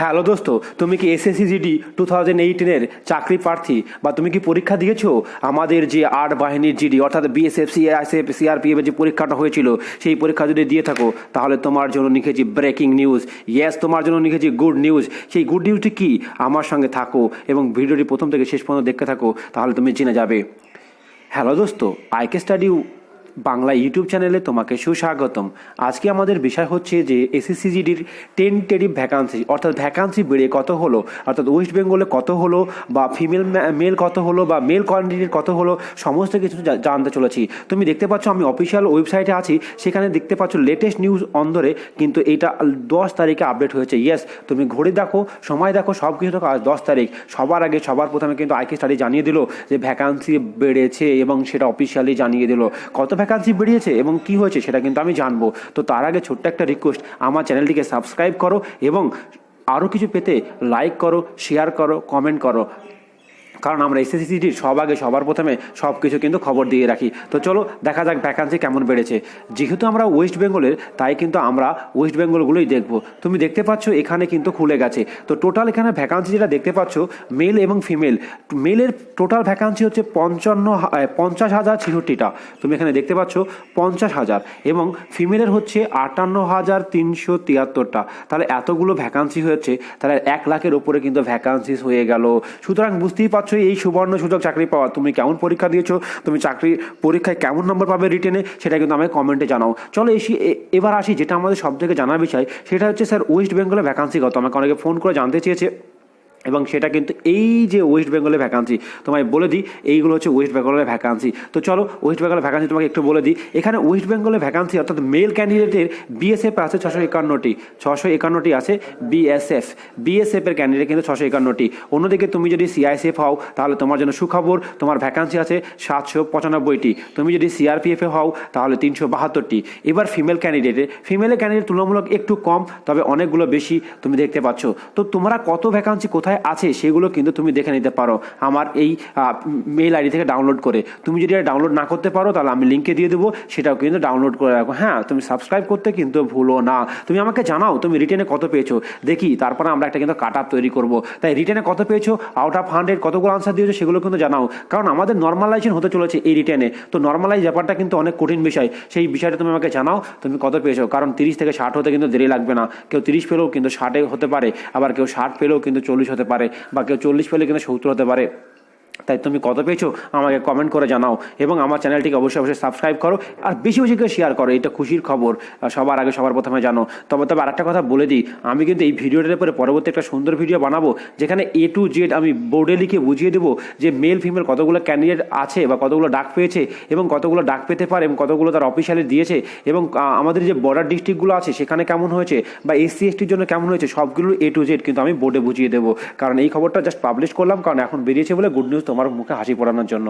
Hello দোস্ত, তুমি কি এসএসসি জিডি টু থাউজেন্ড এইটিনের চাকরি প্রার্থী বা তুমি কি পরীক্ষা দিয়েছ? আমাদের যে আট বাহিনীর জিডি অর্থাৎ বিএসএফ সিআইএসএফ সিআরপিএফ যে পরীক্ষাটা হয়েছিল, সেই পরীক্ষা যদি দিয়ে থাকো, তাহলে তোমার জন্য লিখেছি ব্রেকিং নিউজ ইয়েস তোমার জন্য লিখেছি গুড নিউজ সেই গুড নিউজটি কি? আমার সঙ্গে থাকো এবং ভিডিওটি প্রথম থেকে শেষ পর্যন্ত দেখতে থাকো, তাহলে তুমি জেনে যাবে। হ্যালো দোস্ত আইকে স্টাডি বাংলা ইউটিউব চ্যানেলে তোমাকে সুস্বাগতম। আজকে আমাদের বিষয় হচ্ছে যে এসএসসিজিডির টেন্টেটিভ ভ্যাকান্সি অর্থাৎ ভ্যাকান্সি বেড়ে কত হলো, অর্থাৎ ওয়েস্ট বেঙ্গলে কত হলো, বা ফিমেল মেল কত হলো, বা মেল কোয়ান্টিটির কত হলো, সমস্ত কিছু জানতে চলেছি। তুমি দেখতে পাচ্ছ আমি অফিসিয়াল ওয়েবসাইটে আছি, সেখানে দেখতে পাচ্ছ লেটেস্ট নিউজ অন্দরে, কিন্তু এটা দশ তারিখে আপডেট হয়েছে। ইয়েস তুমি ঘড়ি দেখো, সময় দেখো, সব কিছু দেখো, আজ দশ তারিখ। সবার আগে, সবার প্রথমে কিন্তু আইকে স্টাডি জানিয়ে দিল যে ভ্যাকান্সি বেড়েছে এবং সেটা অফিসিয়ালি জানিয়ে দিল। কত বেরিয়েছে এবং কি হয়েছে সেটা কিন্তু আমি জানব। তো তার আগে ছোট্ট একটা রিকোয়েস্ট আমার চ্যানেলটিকে সাবস্ক্রাইব করো এবং আরও কিছু পেতে লাইক করো শেয়ার করো কমেন্ট করো। কারণ আমরা এসএসসিটির সব আগে, সবার প্রথমে সব কিছু কিন্তু খবর দিয়ে রাখি। তো চলো দেখা যাক ভ্যাকান্সি কেমন বেড়েছে। যেহেতু আমরা ওয়েস্ট বেঙ্গলের তাই কিন্তু আমরা ওয়েস্ট বেঙ্গলগুলোই দেখব। তুমি দেখতে পাচ্ছ এখানে কিন্তু খুলে গেছে। তো টোটাল এখানে ভ্যাকান্সি যেটা দেখতে পাচ্ছ মেল এবং ফিমেল মেলের টোটাল ভ্যাকান্সি হচ্ছে পঞ্চান্ন পঞ্চাশ হাজার ছেষট্টিটা। তুমি এখানে দেখতে পাচ্ছ পঞ্চাশ হাজার। এবং ফিমেলের হচ্ছে আটান্ন হাজার তিনশো তিয়াত্তরটা। তাহলে এতগুলো ভ্যাকান্সি হয়েছে, তাহলে এক লাখের ওপরে কিন্তু ভ্যাকান্সিস হয়ে গেল। সুতরাং বুঝতেই পারছ এই সুবর্ণ সুযোগ চাকরি পাওয়া। তুমি কেমন পরীক্ষা দিয়েছ? তুমি চাকরি পরীক্ষায় কেমন নম্বর পাবে রিটেনে সেটা কিন্তু আমাকে কমেন্টে জানাও। চলো এসি এবার আসি যেটা আমাদের সব থেকে জানার বিষয়। সেটা হচ্ছে স্যার ওয়েস্ট বেঙ্গলে ভ্যাকান্সি কত আমাকে অনেকে ফোন করে জানতে চেয়েছে। এবং সেটা কিন্তু এই যে ওয়েস্ট বেঙ্গলের ভ্যাকান্সি তোমায় বলে দিই, এইগুলো হচ্ছে ওয়েস্ট বেঙ্গলের ভ্যাকান্সি তো চলো ওয়েস্ট বেঙ্গলের ভ্যাকান্সি তোমাকে একটু বলে দিই। এখানে ওয়েস্ট বেঙ্গলের ভ্যাকান্সি অর্থাৎ মেল ক্যান্ডিডেটের বিএসএফ আছে ছশো একান্নটি। ছশো একান্নটি আছে বিএসএফ বিএসএফ এর ক্যান্ডিডেট কিন্তু ছশো একান্নটি। অন্যদিকে তুমি যদি সিআইএসএফ হও, তাহলে তোমার জন্য সুখবর, তোমার ভ্যাকান্সি আছে সাতশো পঁচানব্বইটি। তুমি যদি সিআরপিএফ হও, তাহলে তিনশো বাহাত্তরটি। এবার ফিমেল ক্যান্ডিডেটের ফিমেলের ক্যান্ডিডেট তুলনামূলক একটু কম, তবে অনেকগুলো বেশি তুমি দেখতে পাচ্ছ। তো তোমরা কত ভ্যাকান্সি কোথায় আছে, সেগুলো কিন্তু তুমি দেখে নিতে পারো। আমার এই মেল আইডি থেকে ডাউনলোড করে। তুমি যদি এটা ডাউনলোড না করতে পারো, তাহলে আমি লিঙ্কে দিয়ে দেবো, সেটাও কিন্তু ডাউনলোড করে রাখো। হ্যাঁ তুমি সাবস্ক্রাইব করতে কিন্তু ভুলো না। তুমি আমাকে জানাও, তুমি রিটেনে কত পেয়েছ? দেখি, তারপরে আমরা একটা কিন্তু কাট আপ তৈরি করব। তাই রিটেনে কত পেয়েছ? আউট অফ হান্ড্রেড কতগুলো আনসার দিয়েছ, সেগুলো কিন্তু জানাও। কারণ আমাদের নর্মালাইজেশন হতে চলেছে এই রিটেনে। তো নর্মালাইজ ব্যাপারটা কিন্তু অনেক কঠিন বিষয়। সেই বিষয়টা তুমি আমাকে জানাও, তুমি কত পেয়েছ? কারণ তিরিশ থেকে ষাট হতে কিন্তু দেরি লাগবে না। কেউ তিরিশ পেলেও কিন্তু ষাটে হতে পারে। আবার কেউ ষাট পেলেও কিন্তু চল্লিশ হতে পারে বা কেউ চল্লিশ পেলে কিনা সত্তর হতে পারে। তাই তুমি কত পেয়েছ আমাকে কমেন্ট করে জানাও এবং আমার চ্যানেলটিকে অবশ্যই অবশ্যই সাবস্ক্রাইব করো আর বেশি বেশি করে শেয়ার করো, এটা খুশির খবর। সবার আগে সবার প্রথমে জানো। তবে তবে আর একটা কথা বলে দিই, আমি কিন্তু এই ভিডিওটার উপরে পরবর্তী একটা সুন্দর ভিডিও বানাবো, যেখানে এ টু জেড আমি বোর্ডে লিখে বুঝিয়ে দেবো যে মেল ফিমেল কতগুলো ক্যান্ডিডেট আছে বা কতগুলো ডাক পেয়েছে এবং কতগুলো ডাক পেতে পারে এবং কতগুলো তার অফিসিয়ালি দিয়েছে এবং আমাদের যে বর্ডার ডিস্ট্রিক্টগুলো আছে সেখানে কেমন হয়েছে বা এসসি এসটির জন্য কেমন হয়েছে সবগুলো এ টু জেড কিন্তু আমি বোর্ডে বুঝিয়ে দেবো। কারণ এই খবরটা জাস্ট পাবলিশ করলাম, কারণ এখন বেরিয়েছে বলে গুড নিউজ তোমার মুখে হাসি পড়ানোর জন্য.